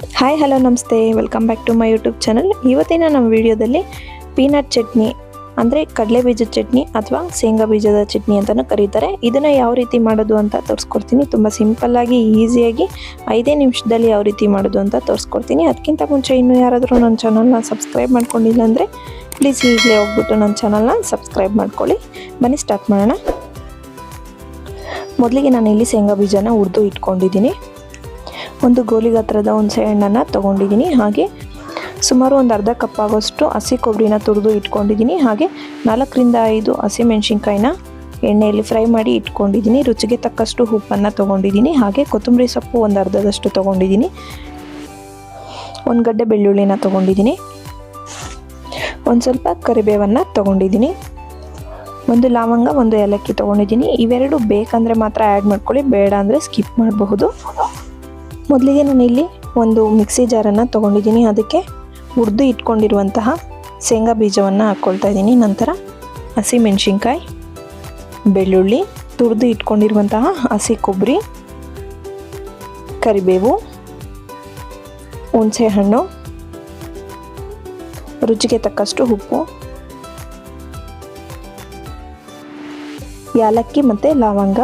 Hi hello ನಮಸ್ತೆ. Welcome back to my YouTube channel ಇವತ್ತಿನ ನಮ್ಮ ವಿಡಿಯೋದಲ್ಲಿ ಪೀನಟ್ ಚಟ್ನಿ, ಅಂದರೆ ಕಡಲೆ ಬೀಜದ ಚಟ್ನಿ ಅಥವಾ ಶೇಂಗಾ ಬೀಜದ ಚಟ್ನಿ ಅಂತಲೂ ಕರೀತಾರೆ. ಇದನ್ನು ಯಾವ ರೀತಿ ಮಾಡೋದು ಅಂತ ತೋರಿಸ್ಕೊಡ್ತೀನಿ. ತುಂಬ ಸಿಂಪಲ್ಲಾಗಿ ಈಸಿಯಾಗಿ ಐದೇ ನಿಮಿಷದಲ್ಲಿ ಯಾವ ರೀತಿ ಮಾಡೋದು ಅಂತ ತೋರಿಸ್ಕೊಡ್ತೀನಿ. ಅದಕ್ಕಿಂತ ಮುಂಚೆ ಇನ್ನೂ ಯಾರಾದರೂ ನನ್ನ ಚಾನಲ್ನ ಸಬ್ಸ್ಕ್ರೈಬ್ ಮಾಡ್ಕೊಂಡಿಲ್ಲ ಅಂದರೆ ಪ್ಲೀಸ್ ಈಗಲೇ ಹೋಗ್ಬಿಟ್ಟು ನನ್ನ ಚಾನಲ್ನ ಸಬ್ಸ್ಕ್ರೈಬ್ ಮಾಡ್ಕೊಳ್ಳಿ. ಬನ್ನಿ ಸ್ಟಾರ್ಟ್ ಮಾಡೋಣ. ಮೊದಲಿಗೆ ನಾನು ಇಲ್ಲಿ ಶೇಂಗಾ ಬೀಜನ ಹುರಿದು ಇಟ್ಕೊಂಡಿದ್ದೀನಿ. ಒಂದು ಗೋಲಿ ಗಾತ್ರದ ಹುಣಸೆ ಹಣ್ಣನ್ನು ತೊಗೊಂಡಿದ್ದೀನಿ. ಹಾಗೆ ಸುಮಾರು ಒಂದು ಅರ್ಧ ಕಪ್ ಆಗೋಷ್ಟು ಹಸಿ ಕೊಬ್ಬರಿನ ತುರಿದು ಇಟ್ಕೊಂಡಿದ್ದೀನಿ. ಹಾಗೆ ನಾಲ್ಕರಿಂದ ಐದು ಹಸಿ ಮೆಣಸಿನ್ಕಾಯಿನ ಎಣ್ಣೆಯಲ್ಲಿ ಫ್ರೈ ಮಾಡಿ ಇಟ್ಕೊಂಡಿದ್ದೀನಿ. ರುಚಿಗೆ ತಕ್ಕಷ್ಟು ಉಪ್ಪನ್ನು ತೊಗೊಂಡಿದ್ದೀನಿ. ಹಾಗೆ ಕೊತ್ತಂಬರಿ ಸೊಪ್ಪು ಒಂದು ಅರ್ಧದಷ್ಟು ತೊಗೊಂಡಿದ್ದೀನಿ. ಒಂದು ಗಡ್ಡೆ ಬೆಳ್ಳುಳ್ಳಿನ ತೊಗೊಂಡಿದ್ದೀನಿ. ಒಂದು ಸ್ವಲ್ಪ ಕರಿಬೇವನ್ನು ತೊಗೊಂಡಿದ್ದೀನಿ. ಒಂದು ಲವಂಗ, ಒಂದು ಏಲಕ್ಕಿ ತೊಗೊಂಡಿದ್ದೀನಿ. ಇವೆರಡು ಬೇಕಂದರೆ ಮಾತ್ರ ಆ್ಯಡ್ ಮಾಡ್ಕೊಳ್ಳಿ, ಬೇಡ ಅಂದರೆ ಸ್ಕಿಪ್ ಮಾಡಬಹುದು. ಮೊದಲಿಗೆ ನಾನು ಇಲ್ಲಿ ಒಂದು ಮಿಕ್ಸಿ ಜಾರನ್ನು ತೊಗೊಂಡಿದ್ದೀನಿ. ಅದಕ್ಕೆ ಹುರಿದು ಇಟ್ಕೊಂಡಿರುವಂತಹ ಶೇಂಗಾ ಬೀಜವನ್ನು ಹಾಕ್ಕೊಳ್ತಾ ಇದ್ದೀನಿ. ನಂತರ ಹಸಿ ಮೆಣಸಿನ್ಕಾಯಿ, ಬೆಳ್ಳುಳ್ಳಿ, ತುರಿದು ಇಟ್ಕೊಂಡಿರುವಂತಹ ಹಸಿ ಕೊಬ್ಬರಿ, ಕರಿಬೇವು, ಹುಣಸೆ ಹಣ್ಣು, ರುಚಿಗೆ ತಕ್ಕಷ್ಟು ಉಪ್ಪು, ಯಾಲಕ್ಕಿ ಮತ್ತು ಲವಂಗ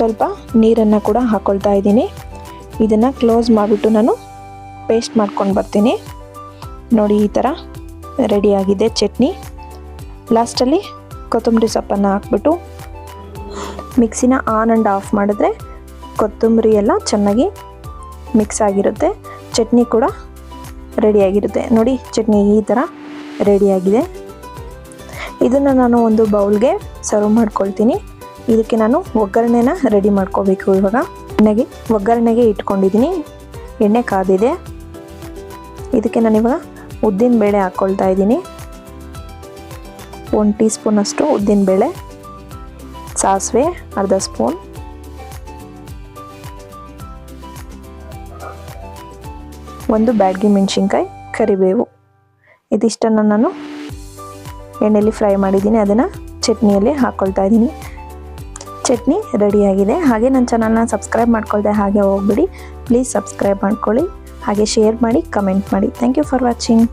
ಸ್ವಲ್ಪ ನೀರನ್ನು ಕೂಡ ಹಾಕ್ಕೊಳ್ತಾ ಇದ್ದೀನಿ. ಇದನ್ನು ಕ್ಲೋಸ್ ಮಾಡಿಬಿಟ್ಟು ನಾನು ಪೇಸ್ಟ್ ಮಾಡ್ಕೊಂಡು ಬರ್ತೀನಿ. ನೋಡಿ, ಈ ಥರ ರೆಡಿಯಾಗಿದೆ ಚಟ್ನಿ. ಲಾಸ್ಟಲ್ಲಿ ಕೊತ್ತಂಬರಿ ಸೊಪ್ಪನ್ನು ಹಾಕ್ಬಿಟ್ಟು ಮಿಕ್ಸಿನ ಆನ್ ಆ್ಯಂಡ್ ಆಫ್ ಮಾಡಿದ್ರೆ ಕೊತ್ತಂಬರಿ ಎಲ್ಲ ಚೆನ್ನಾಗಿ ಮಿಕ್ಸ್ ಆಗಿರುತ್ತೆ. ಚಟ್ನಿ ಕೂಡ ರೆಡಿಯಾಗಿರುತ್ತೆ ನೋಡಿ, ಚಟ್ನಿ ಈ ಥರ ರೆಡಿಯಾಗಿದೆ ಇದನ್ನು ನಾನು ಒಂದು ಬೌಲ್ಗೆ ಸರ್ವ್ ಮಾಡ್ಕೊಳ್ತೀನಿ. ಇದಕ್ಕೆ ನಾನು ಒಗ್ಗರಣೆನ ರೆಡಿ ಮಾಡ್ಕೋಬೇಕು ಇವಾಗ. ಎಣ್ಣೆಗೆ ಒಗ್ಗರಣೆಗೆ ಇಟ್ಕೊಂಡಿದ್ದೀನಿ. ಎಣ್ಣೆ ಕಾದಿದೆ. ಇದಕ್ಕೆ ನಾನಿವಾಗ ಉದ್ದಿನ ಬೇಳೆ ಹಾಕ್ಕೊಳ್ತಾ ಇದ್ದೀನಿ. ಒಂದು ಟೀ ಸ್ಪೂನಷ್ಟು ಉದ್ದಿನ ಬೇಳೆ, ಸಾಸಿವೆ, ಅರ್ಧ ಸ್ಪೂನ್ ಒಂದು ಬ್ಯಾಡ್ಗಿ ಮೆಣಸಿನ್ಕಾಯಿ, ಕರಿಬೇವು. ಇದಿಷ್ಟನ್ನು ನಾನು ಎಣ್ಣೆಯಲ್ಲಿ ಫ್ರೈ ಮಾಡಿದ್ದೀನಿ. ಅದನ್ನು ಚಟ್ನಿಯಲ್ಲಿ ಹಾಕ್ಕೊಳ್ತಾ ಇದ್ದೀನಿ. ಚಟ್ನಿ ರೆಡಿಯಾಗಿದೆ. ಹಾಗೆ ನನ್ನ ಚಾನಲ್ನ ಸಬ್ಸ್ಕ್ರೈಬ್ ಮಾಡ್ಕೊಳ್ದೆ ಹಾಗೆ ಹೋಗ್ಬಿಡಿ. ಪ್ಲೀಸ್ ಸಬ್ಸ್ಕ್ರೈಬ್ ಮಾಡ್ಕೊಳ್ಳಿ. ಹಾಗೆ ಶೇರ್ ಮಾಡಿ ಕಮೆಂಟ್ ಮಾಡಿ. Thank you for watching